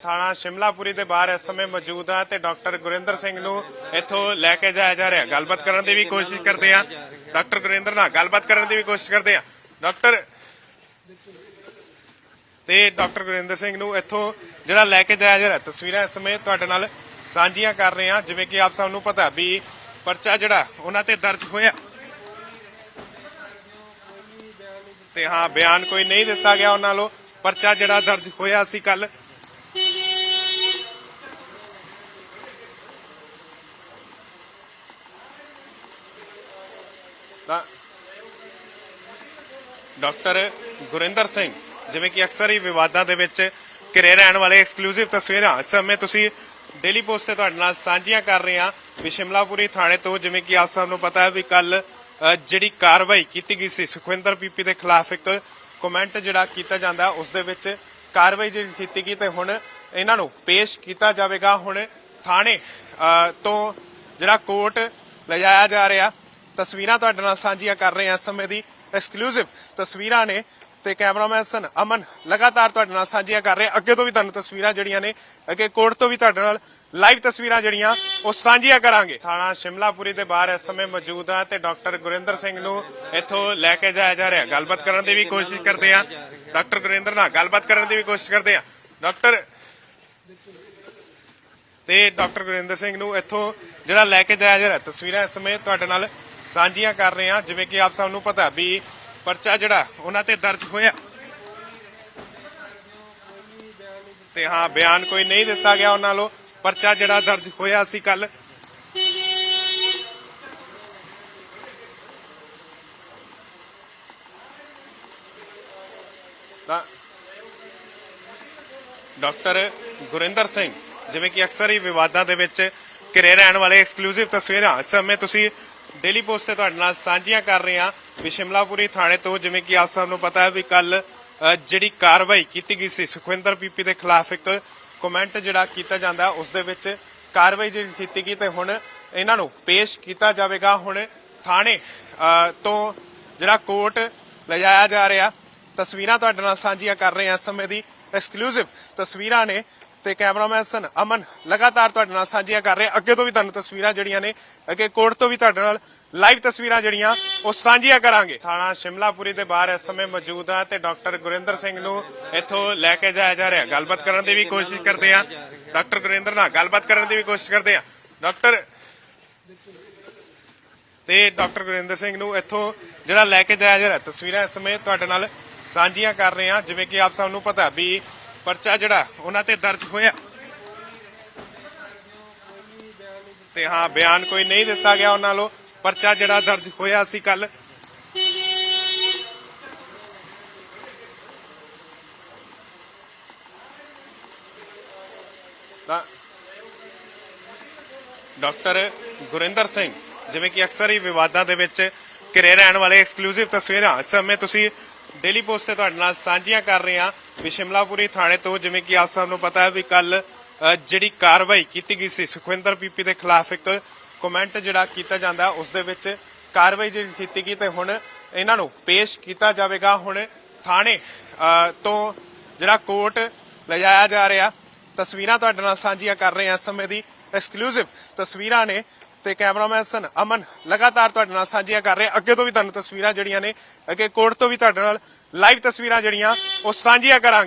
ਥਾਣਾ ਸ਼ਿਮਲਾਪੁਰੀ ਦੇ ਬਾਹਰ ਇਸ ਸਮੇਂ ਮੌਜੂਦ ਆ ਤੇ ਡਾਕਟਰ ਗੁਰਿੰਦਰ ਸਿੰਘ ਨੂੰ ਇੱਥੋਂ ਲੈ ਕੇ ਜਾਇਆ ਜਾ ਰਿਹਾ। ਗੱਲਬਾਤ ਕਰਨ ਦੀ ਵੀ ਕੋਸ਼ਿਸ਼ ਕਰਦੇ ਆ। ਡਾਕਟਰ ਗੁਰਿੰਦਰ ਨਾਲ ਗੱਲਬਾਤ ਕਰਨ ਦੀ ਵੀ ਕੋਸ਼ਿਸ਼ ਕਰਦੇ ਆ। ਡਾਕਟਰ ਤੇ ਡਾਕਟਰ ਗੁਰਿੰਦਰ ਸਿੰਘ ਨੂੰ ਇੱਥੋਂ ਜਿਹੜਾ ਲੈ ਕੇ ਜਾਇਆ ਜਾ ਰਿਹਾ। ਤਸਵੀਰਾਂ ਇਸ ਸਮੇਂ ਤੁਹਾਡੇ ਨਾਲ ਸਾਂਝੀਆਂ ਕਰ ਰਹੇ ਆ ਜਿਵੇਂ ਕਿ ਆਪ ਸਭ ਨੂੰ ਪਤਾ ਵੀ ਪਰਚਾ ਜਿਹੜਾ ਉਹਨਾਂ ਤੇ ਦਰਜ ਹੋਇਆ। ਤੇ ਹਾਂ, ਬਿਆਨ ਕੋਈ ਨਹੀਂ ਦਿੱਤਾ ਗਿਆ ਉਹਨਾਂ ਵੱਲੋਂ। ਪਰਚਾ ਜਿਹੜਾ ਦਰਜ ਹੋਇਆ ਸੀ ਕੱਲ ਤਾਂ ਡਾਕਟਰ ਗੁਰਿੰਦਰ ਸਿੰਘ, ਜਿਵੇਂ ਕਿ ਅਕਸਰ ਹੀ ਵਿਵਾਦਾਂ ਦੇ ਵਿੱਚ ਘਿਰੇ ਰਹਿਣ ਵਾਲੇ ਐਕਸਕਲੂਸਿਵ ਤਸਵੀਰਾਂ, ਇਸ ਸਮੇਂ ਤੁਸੀਂ ਡੇਲੀ ਪੋਸਟ ਤੇ ਤੁਹਾਡੇ ਨਾਲ ਸਾਂਝੀਆਂ ਕਰ ਰਹੇ ਹਾਂ ਵੀ ਸ਼ਿਮਲਾਪੁਰੀ ਥਾਣੇ ਤੋਂ, ਜਿਵੇਂ ਕਿ ਆਪ ਸਭ ਨੂੰ ਪਤਾ ਹੈ ਵੀ ਕੱਲ ਜਿਹੜੀ ਕਾਰਵਾਈ ਕੀਤੀ ਗਈ ਸੀ, ਸੁਖਵਿੰਦਰ ਪੀਪੀ ਦੇ ਖਿਲਾਫ ਇੱਕ ਕਮੈਂਟ ਜਿਹੜਾ ਕੀਤਾ ਜਾਂਦਾ, ਉਸ ਦੇ ਵਿੱਚ ਕਾਰਵਾਈ ਜਿਹੜੀ ਕੀਤੀ ਗਈ ਤੇ ਹੁਣ ਇਹਨਾਂ ਨੂੰ ਪੇਸ਼ ਕੀਤਾ ਜਾਵੇਗਾ। ਹੁਣ ਥਾਣੇ ਤੋਂ ਜਿਹੜਾ ਕੋਰਟ ਲਿਜਾਇਆ ਜਾ ਰਿਹਾ ਤਸਵੀਰਾਂ ਤੁਹਾਡੇ ਨਾਲ ਸਾਂਝੀਆਂ ਕਰ ਰਹੇ ਹਾਂ ਇਸ ਸਮੇਂ ਦੀ ਐਕਸਕਲੂਸਿਵ ਤਸਵੀਰਾਂ ਨੇ ਤੇ ਕੈਮਰਾਮੈਨ ਸਨ ਅਮਨ ਲਗਾਤਾਰ ਤੁਹਾਡੇ ਨਾਲ ਸਾਂਝੀਆਂ ਕਰ ਰਹੇ ਅੱਗੇ ਤੋਂ ਵੀ ਤੁਹਾਨੂੰ ਤਸਵੀਰਾਂ ਜਿਹੜੀਆਂ ਨੇ, ਅੱਗੇ ਕੋਰਟ ਤੋਂ ਵੀ ਤੁਹਾਡੇ ਨਾਲ ਲਾਈਵ ਤਸਵੀਰਾਂ ਜਿਹੜੀਆਂ, ਉਹ ਸਾਂਝੀਆਂ ਕਰਾਂਗੇ। ਥਾਣਾ ਸ਼ਿਮਲਾਪੁਰੀ ਦੇ ਬਾਹਰ ਇਸ ਸਮੇਂ ਮੌਜੂਦ ਆ ਤੇ ਡਾਕਟਰ ਗੁਰਿੰਦਰ ਸਿੰਘ ਨੂੰ ਇੱਥੋਂ ਲੈ ਕੇ ਜਾਇਆ ਜਾ ਰਿਹਾ। ਗੱਲਬਾਤ ਕਰਨ ਦੀ ਵੀ ਕੋਸ਼ਿਸ਼ ਕਰਦੇ ਆ ਡਾਕਟਰ ਗੁਰਿੰਦਰ ਨਾਲ ਗੱਲਬਾਤ ਕਰਨ ਦੀ ਵੀ ਕੋਸ਼ਿਸ਼ ਕਰਦੇ ਆ ਡਾਕਟਰ ਤੇ ਡਾਕਟਰ ਗੁਰਿੰਦਰ ਸਿੰਘ ਨੂੰ ਇੱਥੋਂ ਜਿਹੜਾ ਲੈ ਕੇ ਜਾਇਆ ਜਾ ਰਿਹਾ। ਤਸਵੀਰਾਂ ਇਸ ਸਮੇਂ ਤੁਹਾਡੇ ਨਾਲ ਸਾਂਝੀਆਂ ਕਰ ਰਹੇ ਹਾਂ, ਜਿਵੇਂ ਕਿ ਆਪ ਸਭ ਨੂੰ ਪਤਾ ਵੀ ਪਰਚਾ ਜਿਹੜਾ, ਉਹਨਾਂ ਤੇ ਦਰਜ ਹੋਇਆ। ਤੇ ਹਾਂ, ਬਿਆਨ ਕੋਈ ਨਹੀਂ ਦਿੱਤਾ ਗਿਆ ਉਹਨਾਂ ਵੱਲੋਂ ਪਰਚਾ ਜਿਹੜਾ ਦਰਜ ਹੋਇਆ ਸੀ ਕੱਲ ਡਾਕਟਰ ਗੁਰਿੰਦਰ ਸਿੰਘ, ਜਿਵੇਂ ਕਿ ਅਕਸਰ ਹੀ ਵਿਵਾਦਾਂ ਦੇ ਵਿੱਚ ਘਿਰੇ ਰਹਿਣ ਵਾਲੇ ਐਕਸਕਲੂਸਿਵ ਤਸਵੀਰਾਂ, ਇਸ ਸਮੇਂ ਤੁਸੀਂ ਡੇਲੀ ਪੋਸਟ ਤੇ ਤੁਹਾਡੇ ਨਾਲ ਸਾਂਝੀਆਂ ਕਰ ਰਹੇ ਹਾਂ ਵੀ ਸ਼ਿਮਲਾਪੁਰੀ ਥਾਣੇ ਤੋਂ, ਜਿਵੇਂ ਕਿ ਆਪ ਸਭ ਨੂੰ ਪਤਾ ਹੈ ਵੀ ਕੱਲ ਜਿਹੜੀ ਕਾਰਵਾਈ ਕੀਤੀ ਗਈ ਸੀ ਸੁਖਵਿੰਦਰ ਪੀਪੀ ਦੇ ਖਿਲਾਫ ਇੱਕ ਕਮੈਂਟ ਜਿਹੜਾ ਕੀਤਾ ਜਾਂਦਾ ਉਸ ਦੇ ਵਿੱਚ ਕਾਰਵਾਈ ਜਿਹੜੀ ਕੀਤੀ ਗਈ ਤੇ ਹੁਣ ਇਹਨਾਂ ਨੂੰ ਪੇਸ਼ ਕੀਤਾ ਜਾਵੇਗਾ। ਹੁਣ ਥਾਣੇ ਤੋਂ ਜਿਹੜਾ ਕੋਰਟ ਲਿਜਾਇਆ ਜਾ ਰਿਹਾ, ਤਸਵੀਰਾਂ ਤੁਹਾਡੇ ਨਾਲ ਸਾਂਝੀਆਂ ਕਰ ਰਹੇ ਹਾਂ ਇਸ ਸਮੇਂ ਦੀ। ਐਕਸਕਲੂਸਿਵ ਤਸਵੀਰਾਂ ਨੇ ਤੇ ਕੈਮਰਾਮੈਨ ਸਨ ਅਮਨ ਲਗਾਤਾਰ ਤੁਹਾਡੇ ਨਾਲ ਸਾਂਝੀਆਂ ਕਰ ਰਹੇ ਅੱਗੇ ਤੋਂ ਵੀ ਤੁਹਾਨੂੰ ਤਸਵੀਰਾਂ ਜਿਹੜੀਆਂ ਨੇ, ਅੱਗੇ ਕੋਰਟ ਤੋਂ ਵੀ ਤੁਹਾਡੇ ਨਾਲ ਲਾਈਵ ਤਸਵੀਰਾਂ ਜਿਹੜੀਆਂ, ਉਹ ਸਾਂਝੀਆਂ ਕਰਾਂਗੇ। ਥਾਣਾ ਸ਼ਿਮਲਾਪੁਰੀ ਦੇ ਬਾਹਰ ਇਸ ਸਮੇਂ ਮੌਜੂਦ ਆ ਤੇ ਡਾਕਟਰ ਗੁਰਿੰਦਰ ਸਿੰਘ ਨੂੰ ਇੱਥੋਂ ਲੈ ਕੇ ਜਾਇਆ ਜਾ ਰਿਹਾ। ਗੱਲਬਾਤ ਕਰਨ ਦੀ ਵੀ ਕੋਸ਼ਿਸ਼ ਕਰਦੇ ਆ ਡਾਕਟਰ ਗੁਰਿੰਦਰ ਨਾਲ ਗੱਲਬਾਤ ਕਰਨ ਦੀ ਵੀ ਕੋਸ਼ਿਸ਼ ਕਰਦੇ ਆ ਡਾਕਟਰ ਤੇ ਡਾਕਟਰ ਗੁਰਿੰਦਰ ਸਿੰਘ ਨੂੰ ਇੱਥੋਂ ਜਿਹੜਾ ਲੈ ਕੇ ਜਾਇਆ ਜਾ ਰਿਹਾ। ਤਸਵੀਰਾਂ ਇਸ ਸਮੇਂ ਤੁਹਾਡੇ ਨਾਲ ਸਾਂਝੀਆਂ ਕਰ ਰਹੇ ਆ ਜਿਵੇਂ ਕਿ ਆਪ ਸਭ ਨੂੰ ਪਤਾ ਵੀ ਪਰਚਾ ਜਿਹੜਾ ਉਹਨਾਂ ਤੇ ਦਰਜ ਹੋਇਆ। ਤੇ ਹਾਂ, ਬਿਆਨ ਕੋਈ ਨਹੀਂ ਦਿੱਤਾ ਗਿਆ ਉਹਨਾਂ ਵੱਲੋਂ ਪਰਚਾ ਜਿਹੜਾ ਦਰਜ ਹੋਇਆ ਸੀ ਕੱਲ ਤਾਂ ਡਾਕਟਰ ਗੁਰਿੰਦਰ ਸਿੰਘ, ਜਿਵੇਂ ਕਿ ਅਕਸਰ ਹੀ ਵਿਵਾਦਾਂ ਦੇ ਵਿੱਚ ਘਿਰੇ ਰਹਿਣ ਵਾਲੇ ਐਕਸਕਲੂਸਿਵ ਤਸਵੀਰਾਂ, ਇਸ ਸਮੇਂ ਤੁਸੀਂ ਡੇਲੀ ਪੋਸਟ ਤੇ ਤੁਹਾਡੇ ਨਾਲ ਸਾਂਝੀਆਂ ਕਰ ਰਹੇ ਹਾਂ। ਵੀ ਸ਼ਿਮਲਾਪੁਰੀ ਥਾਣੇ ਤੋਂ ਜਿਵੇਂ ਕਿ ਆਪ ਸਭ ਨੂੰ ਪਤਾ ਹੈ ਵੀ ਕੱਲ ਜਿਹੜੀ ਕਾਰਵਾਈ ਕੀਤੀ ਗਈ ਸੀ, ਸੁਖਵਿੰਦਰ ਪੀਪੀ ਦੇ ਖਿਲਾਫ ਇੱਕ ਕਮੈਂਟ ਜਿਹੜਾ ਕੀਤਾ ਜਾਂਦਾ ਉਸ ਦੇ ਵਿੱਚ ਕਾਰਵਾਈ ਜਿਹੜੀ ਕੀਤੀ ਗਈ ਤੇ ਹੁਣ ਇਹਨਾਂ ਨੂੰ ਪੇਸ਼ ਕੀਤਾ ਜਾਵੇਗਾ। ਹੁਣ ਥਾਣੇ ਤੋਂ ਜਿਹੜਾ ਕੋਰਟ ਲਿਜਾਇਆ ਜਾ ਰਿਹਾ, ਤਸਵੀਰਾਂ ਤੁਹਾਡੇ ਨਾਲ ਸਾਂਝੀਆਂ ਕਰ ਰਹੇ ਹਾਂ ਇਸ ਸਮੇਂ ਦੀ। ਐਕਸਕਲੂਸਿਵ ਤਸਵੀਰਾਂ ਨੇ ਤੇ ਕੈਮਰਾਮੈਨ ਸਨ ਅਮਨ ਲਗਾਤਾਰ ਤੁਹਾਡੇ ਨਾਲ ਸਾਂਝੀਆਂ ਕਰ ਰਹੇ ਅੱਗੇ ਤੋਂ ਵੀ ਤੁਹਾਨੂੰ ਤਸਵੀਰਾਂ ਜਿਹੜੀਆਂ ਨੇ ਅੱਗੇ ਕੋਰਟ ਤੋਂ ਵੀ ਤੁਹਾਡੇ ਨਾਲ ਲਾਈਵ ਤਸਵੀਰਾਂ ਜਿਹੜੀਆਂ ਉਹ ਸਾਂਝੀਆਂ ਕਰਾਂਗੇ।